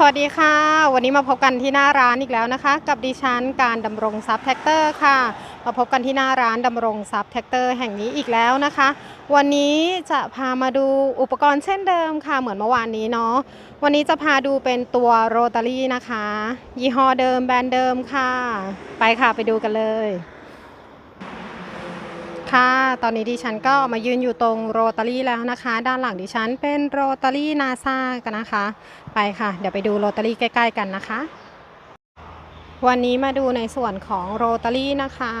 สวัสดีค่ะ วันนี้มาพบกันที่หน้าร้านอีกแล้วนะคะ กับดิฉันการดำรงทรัพย์แท็กเตอร์ค่ะ มาพบกันที่หน้าร้านดำรงทรัพย์แท็กเตอร์แห่งนี้อีกแล้วนะคะ วันนี้จะพามาดูอุปกรณ์เช่นเดิมค่ะ เหมือนเมื่อวานนี้เนาะวันนี้จะพาดูเป็นตัวโรตารี่นะคะ ยี่ห้อเดิมแบรนด์เดิมค่ะ ไปค่ะไปดูกันเลย ค่ะ ตอนนี้ดิฉันก็มายืนอยู่ตรงโรตารี่แล้วนะคะ ด้านหลังดิฉันเป็นโรตารี่นาซากันนะคะ ไปค่ะ เดี๋ยวไปดูโรตารี่ใกล้ ๆ กันนะคะ วันนี้มาดูในส่วนของโรตารี่นะคะ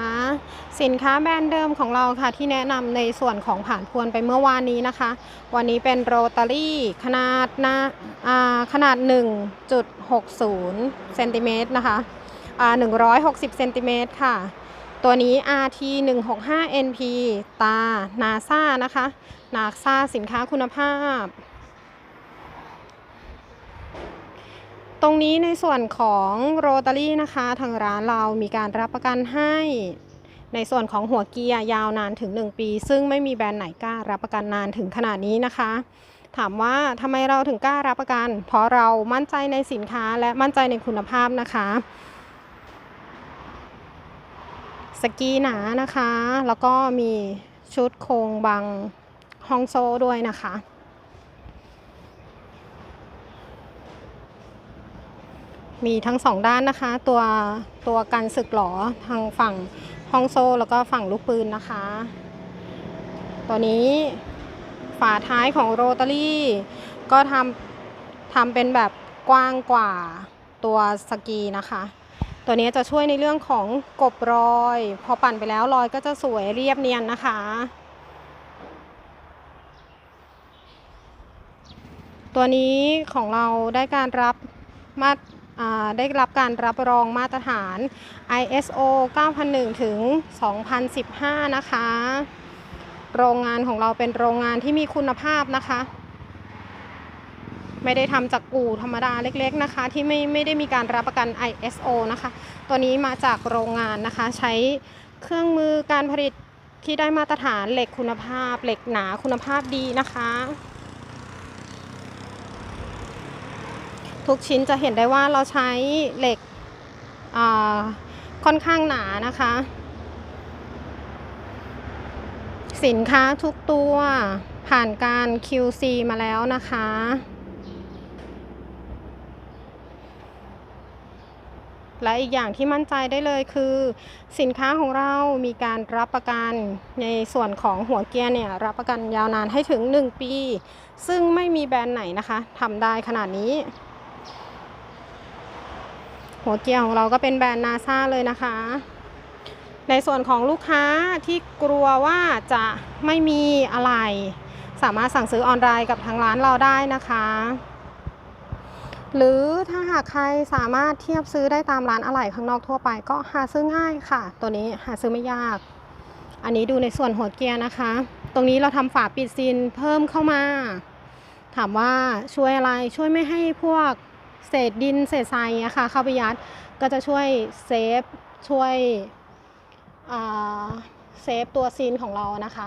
สินค้าแบรนด์เดิมของเราค่ะที่แนะนำในส่วนของผ่านพวนไปเมื่อวานนี้นะคะ วันนี้เป็นโรตารี่ขนาดหนาอ่าขนาด 1.60เซนติเมตรนะคะอ่า160เซนติเมตรค่ะ ตัวนี้ RT 165 NP ตา NASA นะคะ NASA สินค้าคุณภาพ ตรงนี้ในส่วนของโรตารี่นะคะ ทางร้านเรามีการรับประกันให้ ในส่วนของหัวเกียร์ยาวนานถึง 1 ปี ซึ่งไม่มีแบรนด์ไหนกล้ารับประกันนานถึงขนาดนี้นะคะ ถามว่าทำไมเราถึงกล้ารับประกัน เพราะเรามั่นใจในสินค้าและมั่นใจในคุณภาพนะคะ สกีหนานะคะ แล้วก็มีชุดโครงบังฮองโซด้วยนะคะ มีทั้งสองด้านนะคะ ตัวตัวกันสึกหลอทางฝั่งฮองโซแล้วก็ฝั่งลูกปืนนะคะ ตัวนี้ฝาท้ายของโรตารี่ ก็ทำทำเป็นแบบกว้างกว่าตัวสกีนะคะ ตัวนี้จะช่วยในเรื่องของกบรอย พอปั่นไปแล้วรอยก็จะสวยเรียบเนียนนะคะ ตัวนี้ของเราได้การรับมาตรอ่าได้รับการรับรองมาตรฐาน ISO 9001 ถึง 2015 นะคะ โรงงานของเราเป็นโรงงานที่มีคุณภาพนะคะ ไม่ได้ทำจากอู่ธรรมดาเล็กๆนะคะ ที่ไม่ไม่ได้มีการรับประกัน ISO นะคะ ตัวนี้มาจากโรงงานนะคะ ใช้เครื่องมือการผลิตที่ได้มาตรฐานเหล็กคุณภาพ เหล็กหนาคุณภาพดีนะคะ ทุกชิ้นจะเห็นได้ว่าเราใช้เหล็กค่อนข้างหนานะคะ สินค้าทุกตัวผ่านการ QC มาแล้วนะคะ และอีกอย่างที่มั่นใจได้เลยคือ สินค้าของเรามีการรับประกันในส่วนของหัวเกียร์เนี่ยรับประกันยาวนานให้ถึง 1 ปี ซึ่งไม่มีแบรนด์ไหนนะคะทำได้ขนาดนี้ หัวเกียร์ของเราก็เป็นแบรนด์นาซาเลยนะคะ ในส่วนของลูกค้าที่กลัวว่าจะไม่มีอะไร สามารถสั่งซื้อออนไลน์กับทางร้านเราได้นะคะ หรือถ้าหากใครสามารถเทียบซื้อได้ตามร้านอะไหล่ข้างนอกทั่วไป ก็หาซื้อง่ายค่ะ ตัวนี้หาซื้อไม่ยาก อันนี้ดูในส่วนหัวเกียร์นะคะ ตรงนี้เราทำฝาปิดซีนเพิ่มเข้ามา ถามว่าช่วยอะไรช่วยไม่ให้พวกเศษดินเศษทรายอะค่ะ เข้าไปยัดก็จะช่วยเซฟช่วยเซฟตัวซีนของเรานะคะ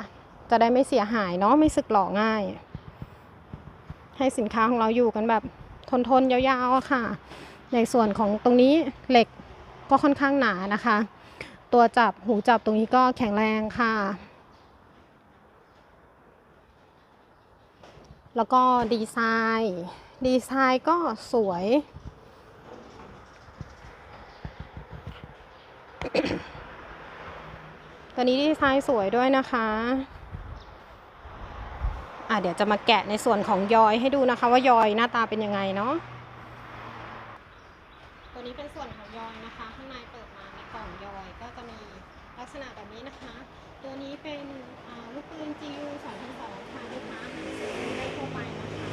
จะได้ไม่เสียหายเนาะไม่สึกหลอง่าย ให้สินค้าของเราอยู่กันแบบ ทนทนๆยาวๆอะค่ะ ในส่วนของตรงนี้เหล็กก็ค่อนข้างหนานะคะ ตัวจับหูจับตรงนี้ก็แข็งแรงค่ะ แล้วก็ดีไซน์ ดีไซน์ก็สวย ตัวนี้ดีไซน์สวยด้วยนะคะ อะเดี๋ยวจะมาแกะในส่วนของยอยให้ดูนะคะ ว่ายอยหน้าตาเป็นยังไงเนาะตัวนี้เป็นส่วนของยอยนะคะ ข้างในเปิดมาในกล่องยอยก็จะมีลักษณะแบบนี้นะคะ ตัวนี้เป็นลูกปืน GU 2002ค่ะลูกค้าได้ทั่วไปนะคะ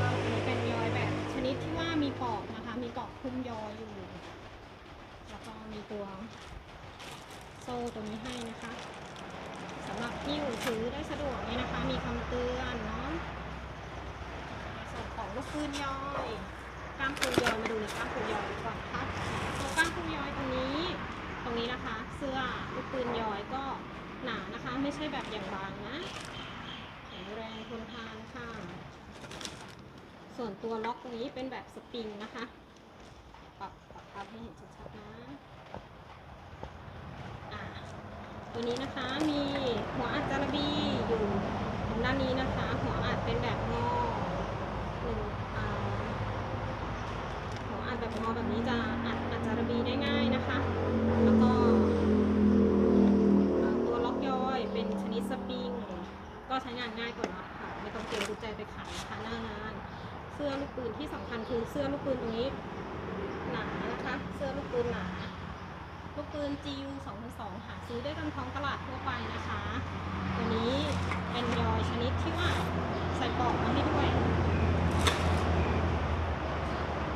ก็อันนี้เป็นยอยแบบชนิดที่ว่ามีปอกนะคะ มีกรอบคลุมยอยอยู่ แล้วก็มีตัวโซ่ตัวนี้ให้นะคะ หรับที่อยู่ถือได้สะดวกนี่นะคะ มีคำเตือนเนาะส่วนของลูกปืนยอยกล้ามปูยอยมาดูในกล้ามปูยอยก่อนนะคะตัวกล้ามปูยอยตรงนี้ ตรงนี้นะคะ เสื้อลูกปืนยอยก็หนานะคะ ไม่ใช่แบบอย่างบางนะแข็งแรงทนทานค่ะ ส่วนตัวล็อกตรงนี้เป็นแบบสปริงนะคะ ปรับปรับให้เห็นชัดๆนะอ่า ตัวนี้นะคะมีหัวอัดจารบีอยู่ตรงด้านนี้นะคะ หัวอัดเป็นแบบงอหนึ่งอ่าหัวอัดแบบงอแบบนี้จะอัดอัดจารบีได้ง่ายนะคะ แล้วก็ตัวล็อกย่อยเป็นชนิดสปริงก็ใช้งานง่ายกว่าน็อตค่ะไม่ต้องเตรียมกุญแจไปขันนะคะหน้างาน เสื้อลูกปืนที่สำคัญคือเสื้อลูกปืนตรงนี้หนานะคะ เสื้อลูกปืนหนา ลูกปืน GU 2 2หาซื้อได้ตามท้องตลาดทั่วไปนะคะ ตัวนี้เป็นยอยชนิดที่ว่าใส่ปลอกมาให้ด้วย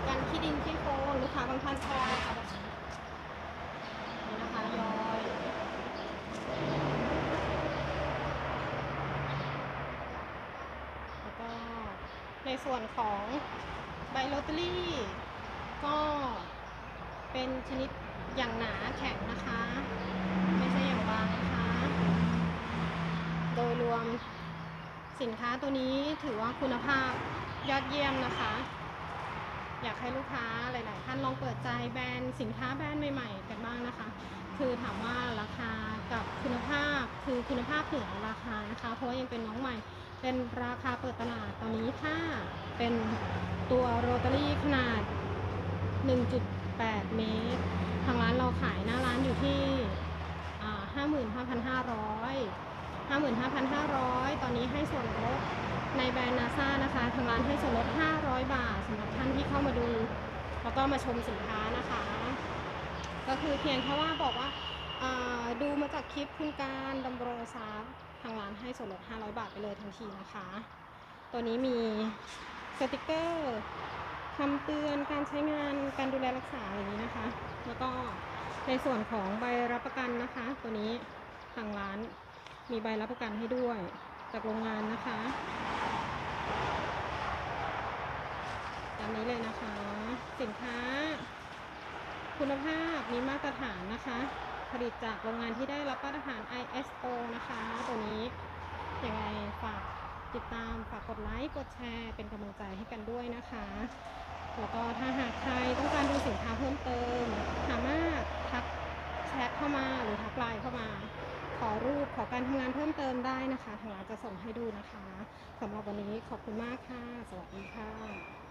กันขี้ดินขี้โคลนลูกค้าบางท่านชอบเอาแบบนี้นี่นะคะยอยแล้วก็ในส่วนของใบโรตารี่ก็เป็นชนิด อย่างหนาแข็งนะคะ ไม่ใช่อย่างบางนะคะ โดยรวมสินค้าตัวนี้ถือว่าคุณภาพยอดเยี่ยมนะคะ อยากให้ลูกค้าหลาย ๆ ท่านลองเปิดใจแบรนด์สินค้าแบรนด์ใหม่ ๆ กันบ้างนะคะ คือถามว่าราคากับคุณภาพคือคุณภาพเหนือราคานะคะ เพราะยังเป็นน้องใหม่เป็นราคาเปิดตลาดตอนนี้ถ้าเป็นตัวโรตารี่ขนาด 1.8 เมตร ทางร้านเราขายหน้าร้านอยู่ที่อ่า55,500 55,500ตอนนี้ให้ส่วนลดในแบรนด์นาซานะคะทางร้านให้ส่วนลด500บาทสำหรับท่านที่เข้ามาดูแล้วก็มาชมสินค้านะคะ ก็คือเพียงแค่ว่าบอกว่าอ่าดูมาจากคลิปคุณการดำรงทรัพย์ทางร้านให้ส่วนลด 500 บาทไปเลยทันทีนะคะ ตัวนี้มีสติกเกอร์คำเตือนการใช้งานการดูแลรักษาอย่างนี้นะคะ แล้วก็ ในส่วนของใบรับประกันนะคะ ตัวนี้ทางร้านมีใบรับประกันให้ด้วย จากโรงงานนะคะตามนี้เลยนะคะ สินค้า คุณภาพมีมาตรฐานนะคะ ผลิตจากโรงงานที่ได้รับมาตรฐาน ISO นะคะ ตัวนี้ยังไงฝากติดตามฝากกดไลค์กดแชร์เป็นกำลังใจให้กันด้วยนะคะ แล้วก็ถ้าหากใครต้องการดูสินค้าเพิ่มเติม สามารถทักแชทเข้ามาหรือทักไลน์เข้ามา ข อรูปขอการทำงานเพิ่มเติมได้นะคะ ทางร้านจะส่งให้ดูนะคะสำหรับวันนี้ขอบคุณมากค่ะ สวัสดีค่ะ